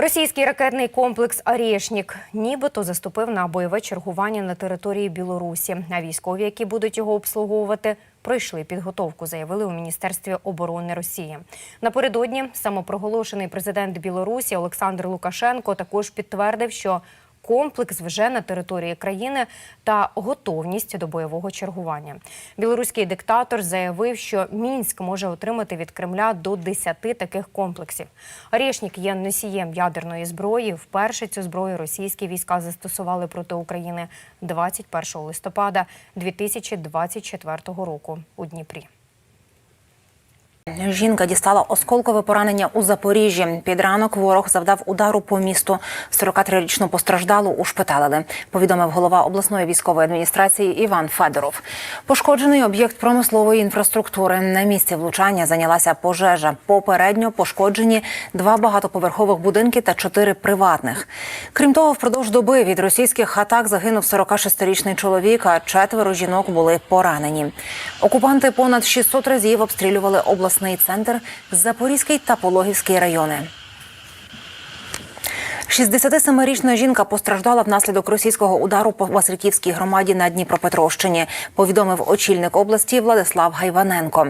Російський ракетний комплекс «Арєшнік» нібито заступив на бойове чергування на території Білорусі. А військові, які будуть його обслуговувати, пройшли підготовку, заявили у міністерстві оборони Росії. Напередодні самопроголошений президент Білорусі Олександр Лукашенко також підтвердив, що комплекс вже на території країни та готовність до бойового чергування. Білоруський диктатор заявив, що Мінськ може отримати від Кремля до 10 таких комплексів. Арєшнік є носієм ядерної зброї. Вперше цю зброю російські війська застосували проти України 21 листопада 2024 року у Дніпрі. Жінка дістала осколкове поранення у Запоріжжі. Під ранок ворог завдав удару по місту. 43-річну постраждалу ушпиталили. Повідомив голова обласної військової адміністрації Іван Федоров. Пошкоджений об'єкт промислової інфраструктури. На місці влучання зайнялася пожежа. Попередньо пошкоджені два багатоповерхових будинки та чотири приватних. Крім того, впродовж доби від російських атак загинув 46-річний чоловік, а четверо жінок були поранені. Окупанти понад 600 разів обстрілювали обласний центр, Запорізький та Пологівський райони. 67-річна жінка постраждала внаслідок російського удару по Васильківській громаді на Дніпропетровщині, повідомив очільник області Владислав Гайваненко.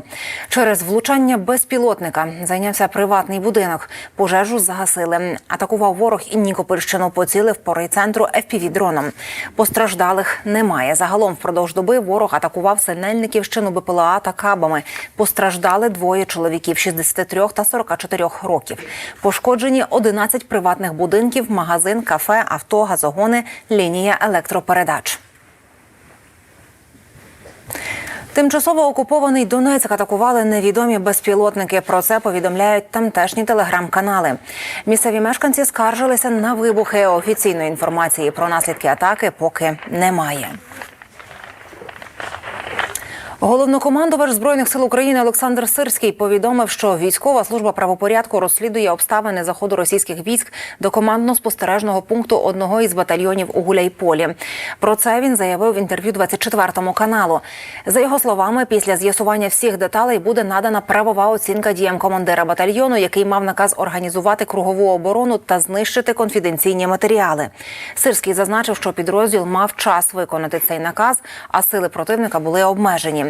Через влучання безпілотника зайнявся приватний будинок. Пожежу загасили. Атакував ворог і Нікопольщину поцілив по райцентру FPV-дроном. Постраждалих немає. Загалом впродовж доби ворог атакував Синельниківщину БПЛА та кабами. Постраждали двоє чоловіків 63 та 44 років. Пошкоджені 11 приватних будинків магазин, кафе, авто, газогони, лінія електропередач. Тимчасово окупований Донецьк атакували невідомі безпілотники. Про це повідомляють тамтешні телеграм-канали. Місцеві мешканці скаржилися на вибухи. Офіційної інформації про наслідки атаки поки немає. Головнокомандувач збройних сил України Олександр Сирський повідомив, що військова служба правопорядку розслідує обставини заходу російських військ до командно-спостережного пункту одного із батальйонів у Гуляйполі. Про це він заявив в інтерв'ю 24 каналу. За його словами, після з'ясування всіх деталей буде надана правова оцінка діям командира батальйону, який мав наказ організувати кругову оборону та знищити конфіденційні матеріали. Сирський зазначив, що підрозділ мав час виконати цей наказ, а сили противника були обмежені.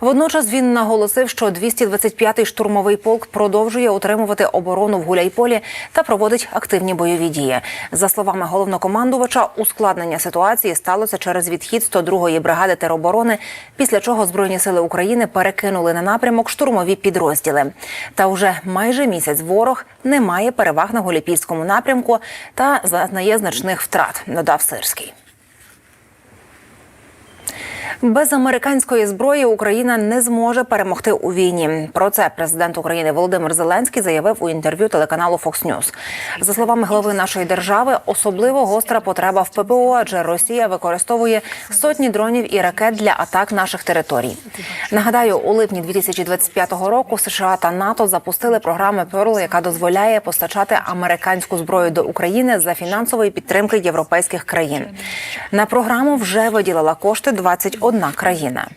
Водночас він наголосив, що 225-й штурмовий полк продовжує утримувати оборону в Гуляйполі та проводить активні бойові дії. За словами головнокомандувача, ускладнення ситуації сталося через відхід 102-ї бригади тероборони, після чого збройні сили України перекинули на напрямок штурмові підрозділи. Та вже майже місяць ворог не має переваг на Гуляйпільському напрямку та зазнає значних втрат. Додав Сирський. Без американської зброї Україна не зможе перемогти у війні. Про це президент України Володимир Зеленський заявив у інтерв'ю телеканалу Fox News. За словами голови нашої держави, особливо гостра потреба в ППО, адже Росія використовує сотні дронів і ракет для атак наших територій. Нагадаю, у липні 2025 року США та НАТО запустили програму Pearl, яка дозволяє постачати американську зброю до України за фінансової підтримки європейських країн. На програму вже виділила кошти 21 країна.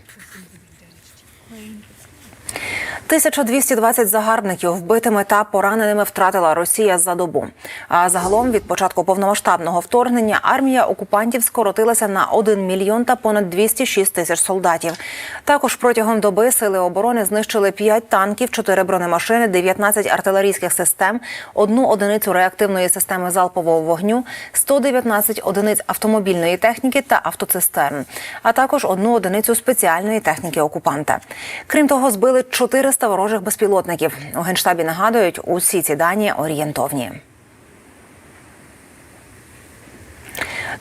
1220 загарбників вбитими та пораненими втратила Росія за добу. А загалом від початку повномасштабного вторгнення армія окупантів скоротилася на 1 мільйон та понад 206 тисяч солдатів. Також протягом доби сили оборони знищили 5 танків, 4 бронемашини, 19 артилерійських систем, одну одиницю реактивної системи залпового вогню, 119 одиниць автомобільної техніки та автоцистерн, а також одну одиницю спеціальної техніки окупанта. Крім того, збили 400 ворожих безпілотників. У генштабі нагадують, усі ці дані орієнтовні.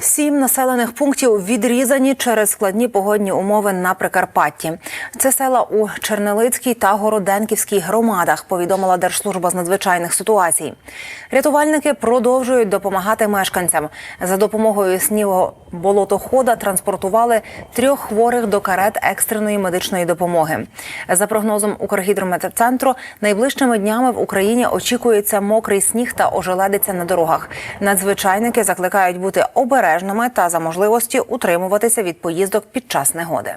Сім населених пунктів відрізані через складні погодні умови на Прикарпатті. Це села у Чернелицькій та Городенківській громадах, повідомила Держслужба з надзвичайних ситуацій. Рятувальники продовжують допомагати мешканцям. За допомогою снігоболотохода транспортували трьох хворих до карет екстреної медичної допомоги. За прогнозом Укргідрометцентру, найближчими днями в Україні очікується мокрий сніг та ожеледиця на дорогах. Надзвичайники закликають бути обережними та за можливості утримуватися від поїздок під час негоди.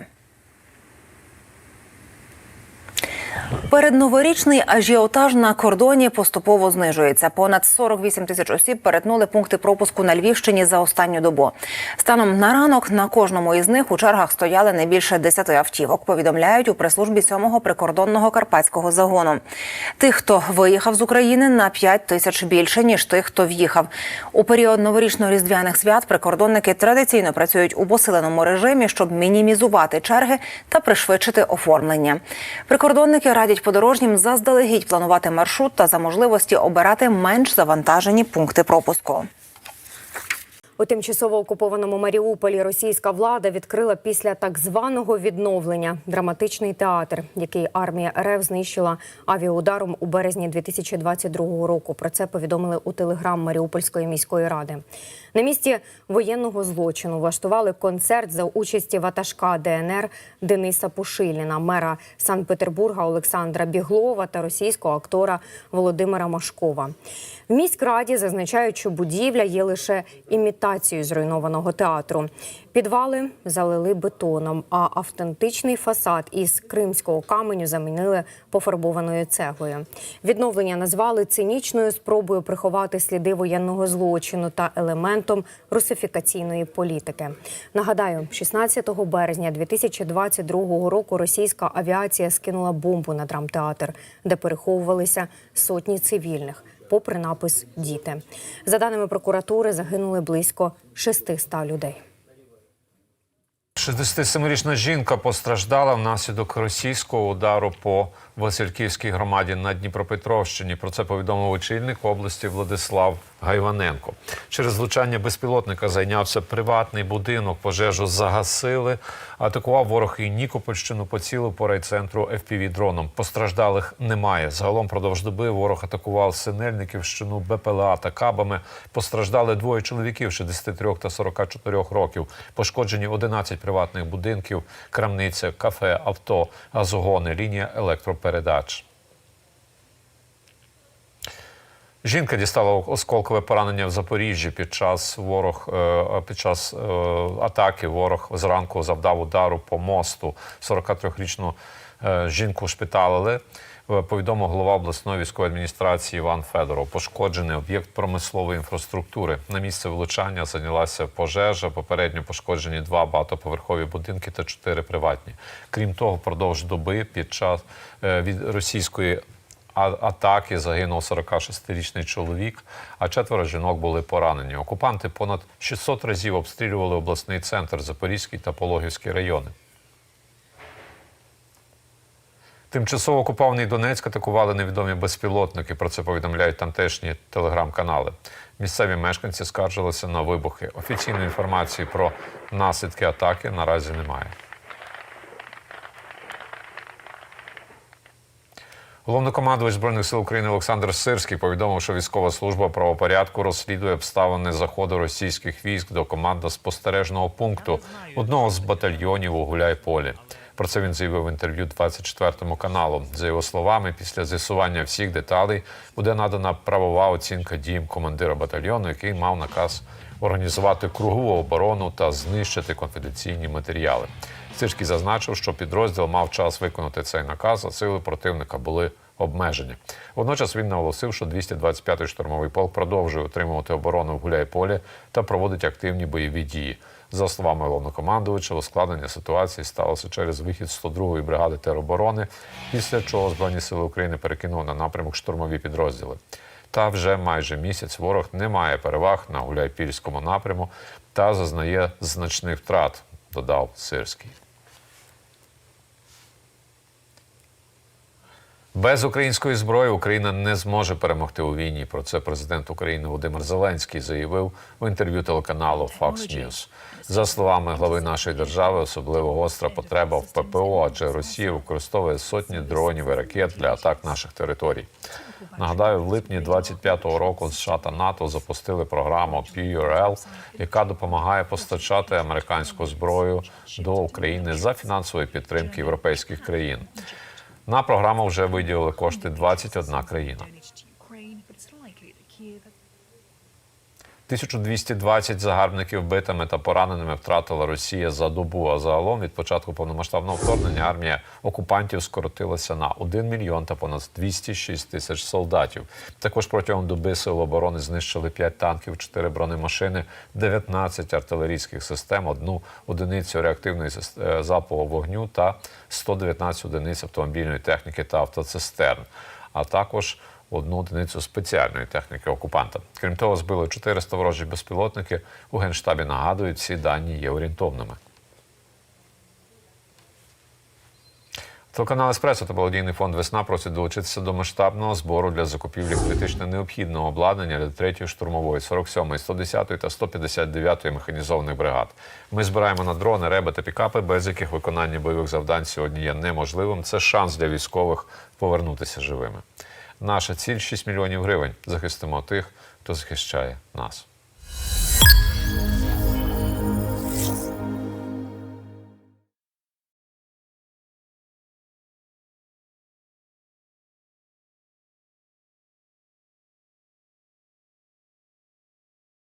Передноворічний ажіотаж на кордоні поступово знижується. Понад 48 тисяч осіб перетнули пункти пропуску на Львівщині за останню добу. Станом на ранок на кожному із них у чергах стояли не більше 10 автівок. Повідомляють у прес-службі 7-го прикордонного карпатського загону. Тих, хто виїхав з України, на 5 тисяч більше ніж тих, хто в'їхав. У період новорічно-різдвяних свят прикордонники традиційно працюють у посиленому режимі, щоб мінімізувати черги та пришвидшити оформлення. Прикордонники радять подорожнім заздалегідь планувати маршрут та за можливості обирати менш завантажені пункти пропуску. У тимчасово окупованому Маріуполі російська влада відкрила після так званого відновлення драматичний театр, який армія РФ знищила авіаударом у березні 2022 року. Про це повідомили у телеграм Маріупольської міської ради. На місці воєнного злочину влаштували концерт за участі ватажка ДНР Дениса Пушиліна, мера Санкт-Петербурга Олександра Біглова та російського актора Володимира Машкова. В міськраді зазначають, що будівля є лише імітацією зруйнованого театру. Підвали залили бетоном, а автентичний фасад із кримського каменю замінили пофарбованою цеглою. Відновлення назвали цинічною спробою приховати сліди воєнного злочину та елементом русифікаційної політики. Нагадаю, 16 березня 2022 року російська авіація скинула бомбу на драмтеатр, де переховувалися сотні цивільних. Попри напис діти, за даними прокуратури, загинули близько 600 людей. 67-річна жінка постраждала внаслідок російського удару по Васильківській громаді на Дніпропетровщині. Про це повідомив очільник області Владислав Гайваненко. Через влучання безпілотника зайнявся приватний будинок. Пожежу загасили. Атакував ворог і Нікопольщину, поцілив по райцентру fpv дроном. Постраждалих немає. Загалом продовж доби ворог атакував Синельниківщину БПЛА та кабами. Постраждали двоє чоловіків 63 та 44 років. Пошкоджені 11 приватних будинків, крамниця, кафе, авто, газогони, лінія електропередач. Жінка дістала осколкове поранення в Запоріжжі під час ворог е, під час е, атаки. Ворог зранку завдав удару по мосту. 43-річну е, жінку шпиталили. Е, Повідомив голова обласної військової адміністрації Іван Федоров. Пошкоджений об'єкт промислової інфраструктури. На місце влучання зайнялася пожежа. Попередньо пошкоджені два багатоповерхові будинки та чотири приватні. Крім того, впродовж доби під час е, від російської атаки загинув 46-річний чоловік, а четверо жінок були поранені. Окупанти понад 600 разів обстрілювали обласний центр Запорізький та Пологівський райони. Тимчасово окупований Донецьк атакували невідомі безпілотники. Про це повідомляють тамтешні телеграм-канали. Місцеві мешканці скаржилися на вибухи. Офіційної інформації про наслідки атаки наразі немає. Головнокомандувач збройних сил України Олександр Сирський повідомив, що військова служба правопорядку розслідує обставини заходу російських військ до командно-спостережного пункту одного з батальйонів у Гуляйполі. Про це він заявив в інтерв'ю 24 каналу. За його словами, після з'ясування всіх деталей буде надана правова оцінка діям командира батальйону, який мав наказ організувати кругову оборону та знищити конфіденційні матеріали. Сирський зазначив, що підрозділ мав час виконати цей наказ, а сили противника були обмежені. Водночас він наголосив, що 225-й штурмовий полк продовжує утримувати оборону в Гуляйполі та проводить активні бойові дії. За словами головнокомандувача, ускладнення ситуації сталося через вихід 102-ї бригади тероборони, після чого Збройні сили України перекинули на напрямок штурмові підрозділи. Та вже майже місяць ворог не має переваг на Гуляйпільському напряму та зазнає значних втрат, додав Сирський. Без української зброї Україна не зможе перемогти у війні. Про це президент України Володимир Зеленський заявив в інтерв'ю телеканалу Fox News. За словами глави нашої держави, особливо гостра потреба в ППО, адже Росія використовує сотні дронів і ракет для атак наших територій. Нагадаю, в липні 25-го року США та НАТО запустили програму PURL, яка допомагає постачати американську зброю до України за фінансової підтримки європейських країн. На програму вже виділили кошти 21 країна. 1220 загарбників битими та пораненими втратила Росія за добу. А загалом від початку повномасштабного вторгнення армія окупантів скоротилася на 1 мільйон та понад 206 тисяч солдатів. Також протягом доби сил оборони знищили 5 танків, 4 бронемашини, 19 артилерійських систем, одну одиницю реактивної е, залпового вогню та 119 одиниць автомобільної техніки та автоцистерн. А також одну одиницю спеціальної техніки окупанта. Крім того, збили 400 ворожі безпілотники. У генштабі нагадують, ці дані є орієнтовними. Телеканал Еспресо та благодійний фонд Весна просять долучитися до масштабного збору для закупівлі критично необхідного обладнання для 3-ї штурмової, 47-ї, 110-ї та 159-ї механізованих бригад. Ми збираємо на дрони, реби та пікапи, без яких виконання бойових завдань сьогодні є неможливим. Це шанс для військових повернутися живими. Наша ціль 6 мільйонів гривень. Захистимо тих, хто захищає нас.